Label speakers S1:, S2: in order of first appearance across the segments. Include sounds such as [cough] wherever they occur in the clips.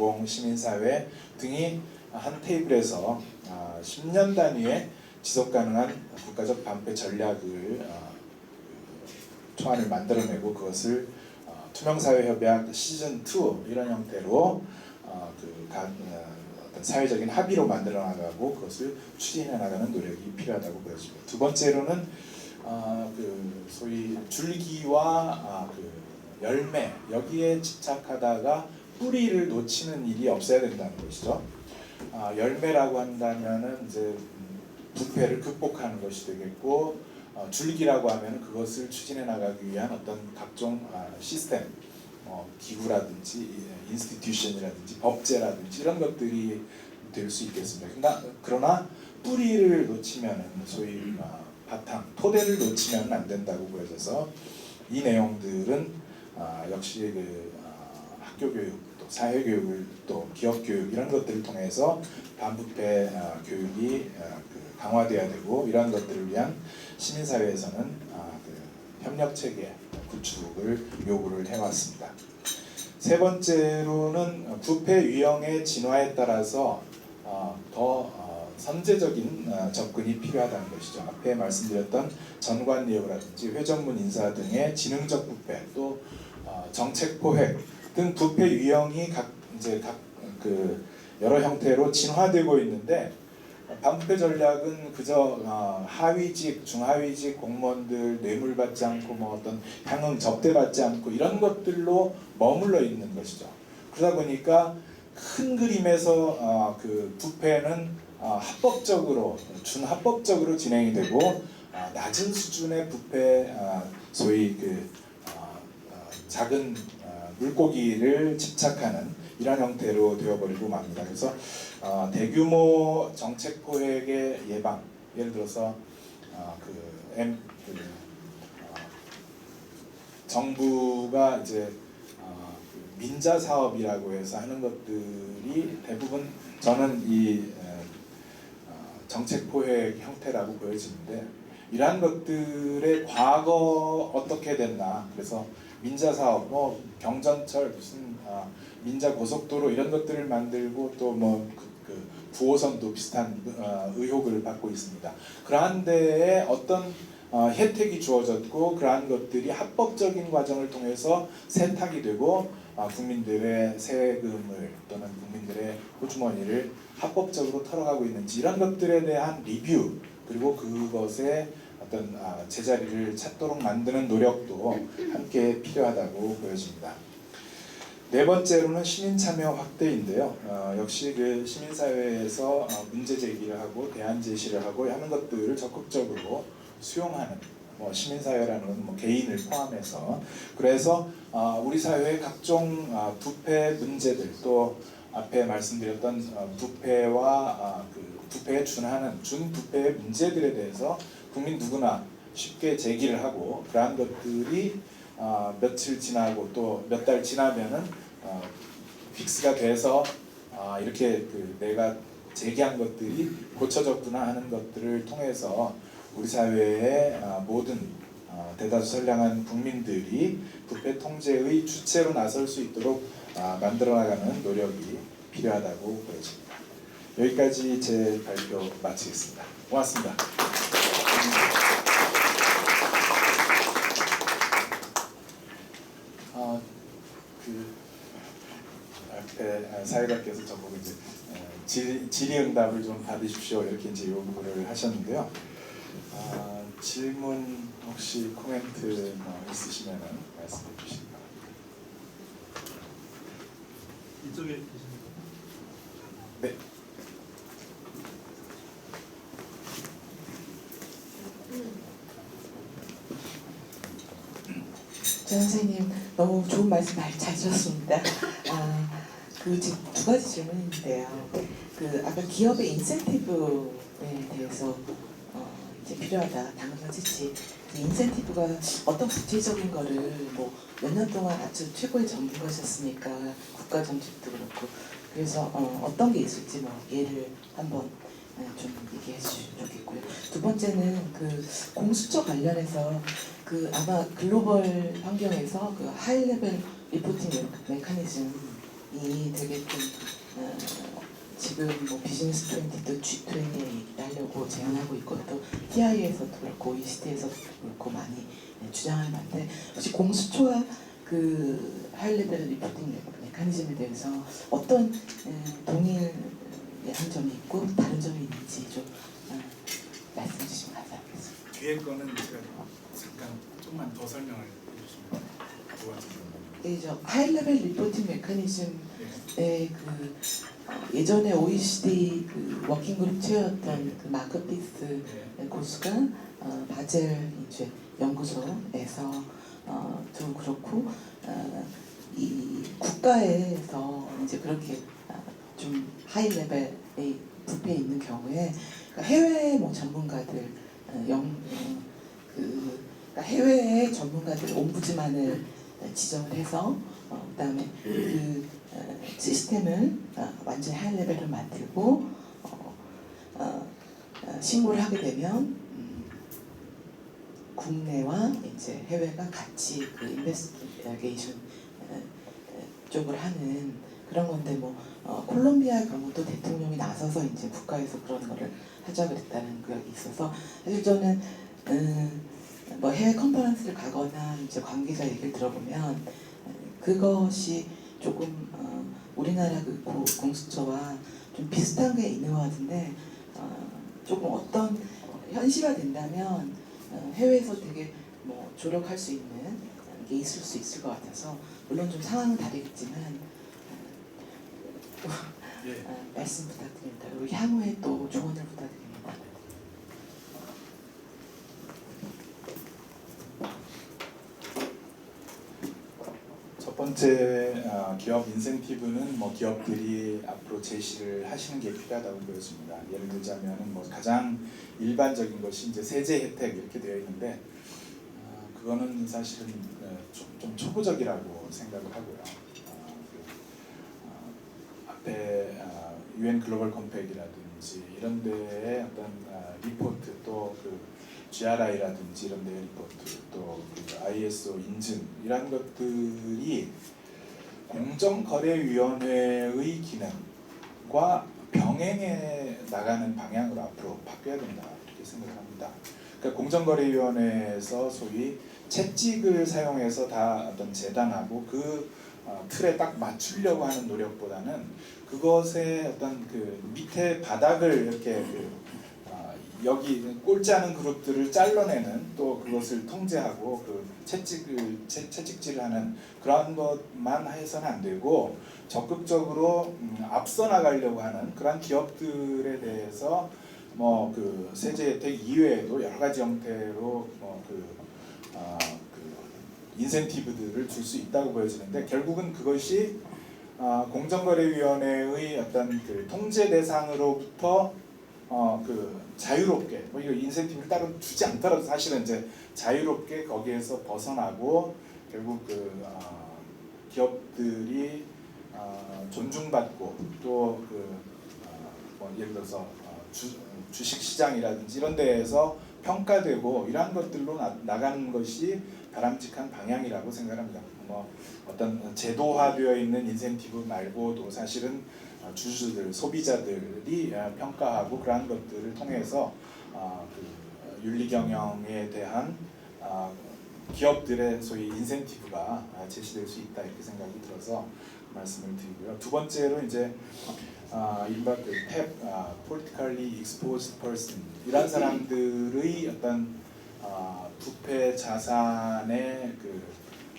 S1: 공공 시민사회 등이 한 테이블에서 아, 10년 단위의 지속 가능한 국가적 반폐 전략을 어, 그 초안을 만들어내고 그것을 어, 투명사회협약 시즌 2 이런 형태로 어, 그 어떤 사회적인 합의로 만들어 나가고 그것을 추진해 나가는 노력이 필요하다고 보여집니다. 두 번째로는 어, 그 소위 줄기와 아, 그 열매 여기에 집착하다가 뿌리를 놓치는 일이 없어야 된다는 것이죠. 아, 열매라고 한다면은 이제 음, 부패를 극복하는 것이 되겠고 어, 줄기라고 하면 그것을 추진해 나가기 위한 어떤 각종 아, 시스템, 어, 기구라든지 인스티튜션이라든지 법제라든지 이런 것들이 될 수 있겠습니다. 그러나, 그러나 뿌리를 놓치면은 소위 어, 바탕, 토대를 놓치면 안 된다고 보여져서 이 내용들은 아, 역시 그 아, 학교 교육, 또 사회 교육을 또 기업 교육 이런 것들을 통해서 반부패 아, 교육이 아, 그 강화돼야 되고 이러한 것들을 위한 시민 사회에서는 아, 그 협력 체계 구축을 요구를 해왔습니다. 세 번째로는 부패 유형의 진화에 따라서 어, 더 어, 선제적인 어, 접근이 필요하다는 것이죠. 앞에 말씀드렸던 전관예우라든지 회전문 인사 등의 지능적 부패 또 어, 정책 포획 등 부패 유형이 각 이제 각 그 여러 형태로 진화되고 있는데 반부패 전략은 그저 어, 하위직, 중하위직 공무원들 뇌물 받지 않고 뭐 어떤 향응 접대 받지 않고 이런 것들로 머물러 있는 것이죠. 그러다 보니까 큰 그림에서 어, 그 부패는 어, 합법적으로 준합법적으로 진행이 되고 어, 낮은 수준의 부패 어, 소위 그 어, 어, 작은 어, 물고기를 집착하는 이런 형태로 되어버리고 맙니다. 그래서 어, 대규모 정책 포획의 예방, 예를 들어서 어, 그, M, 그 어, 정부가 이제 어, 그 민자 사업이라고 해서 하는 것들이 대부분 저는 이 에, 어, 정책 포획 형태라고 보여지는데 이러한 것들의 과거 어떻게 됐나 그래서 민자 사업 뭐 경전철 무슨 아, 민자 고속도로 이런 것들을 만들고 또뭐 그, 그 부호선도 비슷한 어, 의혹을 받고 있습니다. 그러한 데에 어떤 어, 혜택이 주어졌고 그러한 것들이 합법적인 과정을 통해서 세탁이 되고 어, 국민들의 세금을 또는 국민들의 호주머니를 합법적으로 털어가고 있는지 이런 것들에 대한 리뷰 그리고 그것에 어떤 아, 제자리를 찾도록 만드는 노력도 함께 필요하다고 보여집니다. 네 번째로는 시민 참여 확대인데요. 어, 역시 그 시민 사회에서 어, 문제 제기를 하고 대안 제시를 하고 하는 것들을 적극적으로 수용하는 뭐 시민 사회라는 건뭐 개인을 포함해서 그래서 어, 우리 사회의 각종 어, 부패 문제들 또 앞에 말씀드렸던 어, 부패와 아, 그 부패에 준하는 준부패의 문제들에 대해서 국민 누구나 쉽게 제기를 하고 그러한 것들이 어, 며칠 지나고 또 몇 달 지나면은 어, 픽스가 돼서 아, 이렇게 그 내가 제기한 것들이 고쳐졌구나 하는 것들을 통해서 우리 사회의 아, 모든 아, 대다수 선량한 국민들이 부패 통제의 주체로 나설 수 있도록 아, 만들어 나가는 노력이 필요하다고 보여집니다. 여기까지 제 발표 마치겠습니다. 고맙습니다. 어, 그 사회자께서 저보고 이제 어, 질, 질의응답을 좀 받으십시오 이렇게 이제 요구를 하셨는데요. 아, 질문 혹시 코멘트 뭐 있으시면 말씀해 바랍니다.
S2: 이쪽에 계십니까?
S1: 네.
S3: 전 선생님 너무 좋은 말씀 잘 주셨습니다. 아, 그두 가지 질문인데요. 그 아까 기업의 인센티브에 대해서 어, 이제 필요하다 당연하지. 그 인센티브가 어떤 구체적인 거를 뭐 몇 년 동안 아주 최고의 전문가셨으니까 국가 정책도 그렇고 그래서 어, 어떤 게 있을지 뭐 예를 한번 어, 좀 얘기해 주시면 좋겠고요. 두 번째는 그 공수처 관련해서 그 아마 글로벌 환경에서 그 하이 레벨 리포팅 메- 메커니즘 되게 좀 어, 지금 뭐 비즈니스 트렌드도 G20에 하려고 제안하고 있고 또 TI에서도 그렇고 ECT에서도 그렇고 많이 네, 주장하는 건데 혹시 공수처와 그 하이레벨 리포팅 메커니즘에 대해서 어떤 음, 동일한 점이 있고 다른 점이 있는지 좀 어, 말씀해 주시면 감사하겠습니다.
S4: 뒤에 거는 제가 잠깐 조금만 더 설명을 해주시면 좋아지겠습니다.
S3: 이저 하이레벨 리포팅 메커니즘의 그 어, 예전에 OECD 그 워킹그룹 체어였던 그 마크 피스
S4: 네.
S3: 고수가 어, 바젤 이제 연구소에서 어, 도 그렇고 어, 이 국가에서 이제 그렇게 어, 좀 하이 레벨의 부패 있는 경우에 그러니까 해외 뭐 전문가들 어, 영, 어, 그 그러니까 해외의 전문가들 옴부즈만을 지정을 해서 어, 그다음에 그 어, 시스템을 어, 완전 하이 레벨로 만들고 어, 어, 어, 신고를 하게 되면 음, 국내와 이제 해외가 같이 그 인베스티게이션 어, 어, 쪽을 하는 그런 건데 뭐 어, 콜롬비아 경우도 대통령이 나서서 이제 국가에서 그런 거를 하자 그랬다는 그게 있어서 사실 저는 음, 뭐 해외 컨퍼런스를 가거나 이제 관계자 얘기를 들어보면 어, 그것이 조금 어, 우리나라 그 고- 공수처와 좀 비슷한 게 있는 것 같은데 어, 조금 어떤 현실화 된다면 어, 해외에서 되게 뭐 조력할 수 있는 게 있을 수 있을 것 같아서 물론 좀 상황은 다르겠지만
S4: 예.
S3: 어, 말씀 부탁드립니다. 그리고 향후에 또 조언을 부탁드립니다.
S1: 번째 어, 기업 인센티브는 뭐 기업들이 앞으로 제시를 하시는 게 필요하다고 보여집니다. 예를 들자면은 뭐 가장 일반적인 것이 이제 세제 혜택 이렇게 되어 있는데 어, 그거는 사실은 어, 좀, 좀 초보적이라고 생각을 하고요. 어, 그, 어, 앞에 UN 글로벌 컴팩이라든지 이런 데에 어떤 어, 리포트 또그 GRI라든지 이런 데 리포트 또그 ISO 인증 이런 것들이 공정거래위원회의 기능과 병행해 나가는 방향으로 앞으로 바뀌어야 된다 이렇게 생각을 합니다. 그러니까 공정거래위원회에서 소위 채찍을 사용해서 다 어떤 재단하고 그 어, 틀에 딱 맞추려고 하는 노력보다는 그것의 어떤 그 밑에 바닥을 이렇게 그 아, 여기 꼴찌 하는 그룹들을 잘라내는 또 그것을 통제하고 그 채찍을 채, 채찍질을 하는 그런 것만 해서는 안 되고 적극적으로 음, 앞서 나가려고 하는 그런 기업들에 대해서 뭐 그 세제 혜택 이외에도 여러 가지 형태로 뭐그 아, 그 인센티브들을 줄 수 있다고 보여지는데 결국은 그것이 아, 공정거래위원회의 어떤 그 통제 대상으로부터 어 그 자유롭게 뭐 이거 인센티브를 따로 주지 않더라도 사실은 이제 자유롭게 거기에서 벗어나고 결국 그 어, 기업들이 어, 존중받고 또그 어, 뭐 예를 들어서 어, 주, 주식 시장이라든지 이런 데에서 평가되고 이러한 것들로 나, 나가는 것이 바람직한 방향이라고 생각합니다. 뭐 어떤 제도화되어 있는 인센티브 말고도 사실은 어, 주주들, 소비자들이 어, 평가하고 그러한 것들을 통해서 어, 그 윤리 경영에 대한 어, 기업들의 소위 인센티브가 아, 제시될 수 있다 이렇게 생각이 들어서 말씀을 드리고요. 두 번째로 이제 아, 이른바 그 탭, 아, politically exposed person 이런 사람들의 어떤 아, 부패 자산의 그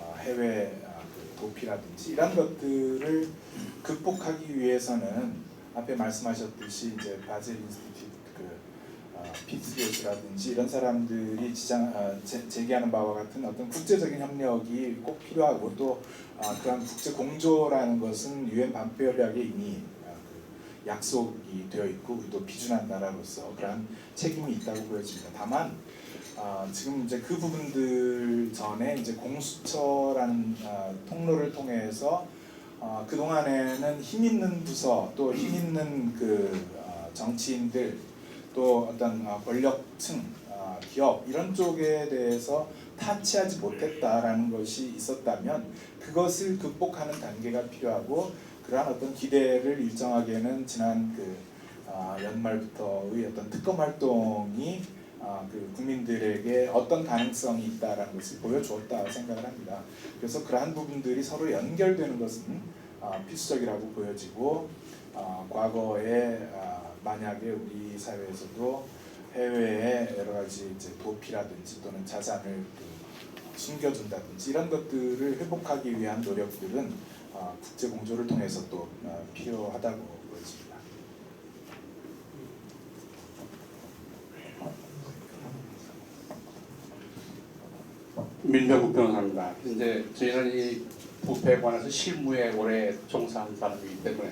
S1: 아, 해외 아, 그 도피라든지 이런 것들을 극복하기 위해서는 앞에 말씀하셨듯이 이제 바젤 인스티튜트 그 아, 피츠 교수라든지 이런 사람들이 지장 아, 제, 제기하는 바와 같은 어떤 국제적인 협력이 꼭 필요하고 또 아, 그런 국제 공조라는 것은 유엔 반폐협약에 이미 아, 그 약속이 되어 있고 우리도 비준한 나라로서 그러한 책임이 있다고 보여집니다. 다만 아, 지금 이제 그 부분들 전에 이제 공수처라는 아, 통로를 통해서 아, 그 동안에는 힘 있는 부서 또 힘 있는 그 아, 정치인들 또 어떤 아, 권력층 아, 기업 이런 쪽에 대해서 타치하지 못했다라는 것이 있었다면 그것을 극복하는 단계가 필요하고 그러한 어떤 기대를 일정하게는 지난 그 아, 연말부터의 어떤 특검 활동이 아, 그 국민들에게 어떤 가능성이 있다라는 것을 보여주었다 생각을 합니다. 그래서 그러한 부분들이 서로 연결되는 것은 아, 필수적이라고 보여지고 아, 과거에 아, 만약에 우리 사회에서도 해외에 여러 가지 이제 도피라든지 또는 자산을 그 숨겨둔다든지 이런 것들을 회복하기 위한 노력들은 아, 국제 공조를 통해서 또 아, 필요하다고 보여집니다.
S5: 민병국 변호사입니다. 이제 저희는 이 부패에 관해서 실무에 오래 종사한 사람이기 때문에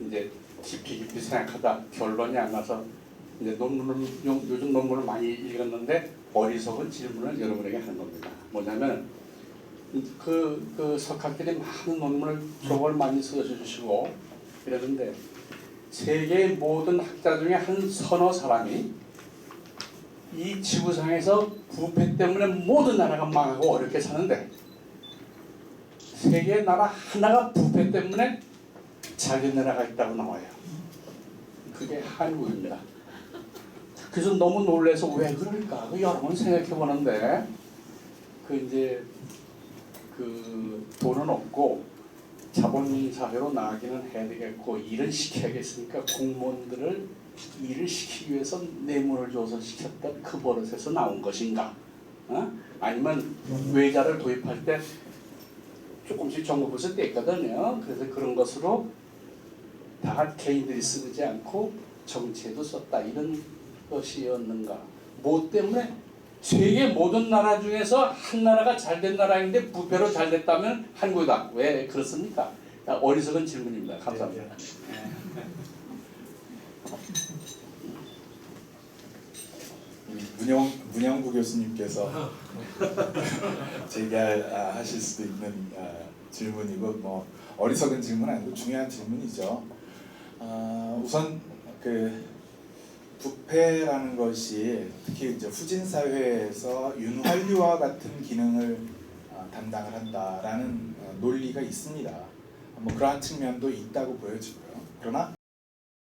S5: 이제 깊이 깊이 생각하다 결론이 안 나서 이제 논문을 요- 요즘 논문을 많이 읽었는데 어리석은 질문을 여러분에게 하는 겁니다. 뭐냐면 그, 그 석학들이 많은 논문을 저걸 많이 써주시고 이러는데 세계의 모든 학자 중에 한 서너 사람이 이 지구상에서 부패 때문에 모든 나라가 망하고 어렵게 사는데 세계 나라 하나가 부패 때문에 잘된 나라가 있다고 나와요. 그게 한국입니다. 그래서 너무 놀래서 왜 그럴까? 그 여러 번 생각해 보는데 그 이제 그 돈은 없고 자본 사회로 나가기는 해야 되겠고 일은 시켜야겠으니까 공무원들을 일을 시키기 위해서 뇌물을 줘서 시켰던 그 버릇에서 나온 것인가? 어? 아니면 외자를 도입할 때 조금씩 정부에서 뗐거든요. 그래서 그런 것으로 다 개인들이 쓰지 않고 정치에도 썼다 이런 것이었는가? 뭐 때문에 세계 모든 나라 중에서 한 나라가 잘 된 나라인데 부패로 잘 됐다면 한국이다. 왜 그렇습니까? 어리석은 질문입니다. 감사합니다.
S1: 문영 문영구 교수님께서 [laughs] 제기하실 수도 있는 아, 질문이고 뭐 어리석은 질문 아니고 중요한 질문이죠. 아, 우선 그 부패라는 것이 특히 이제 후진 사회에서 윤활유와 같은 기능을 아, 담당을 한다라는 어, 논리가 있습니다. 뭐 그러한 측면도 있다고 보여지고요. 그러나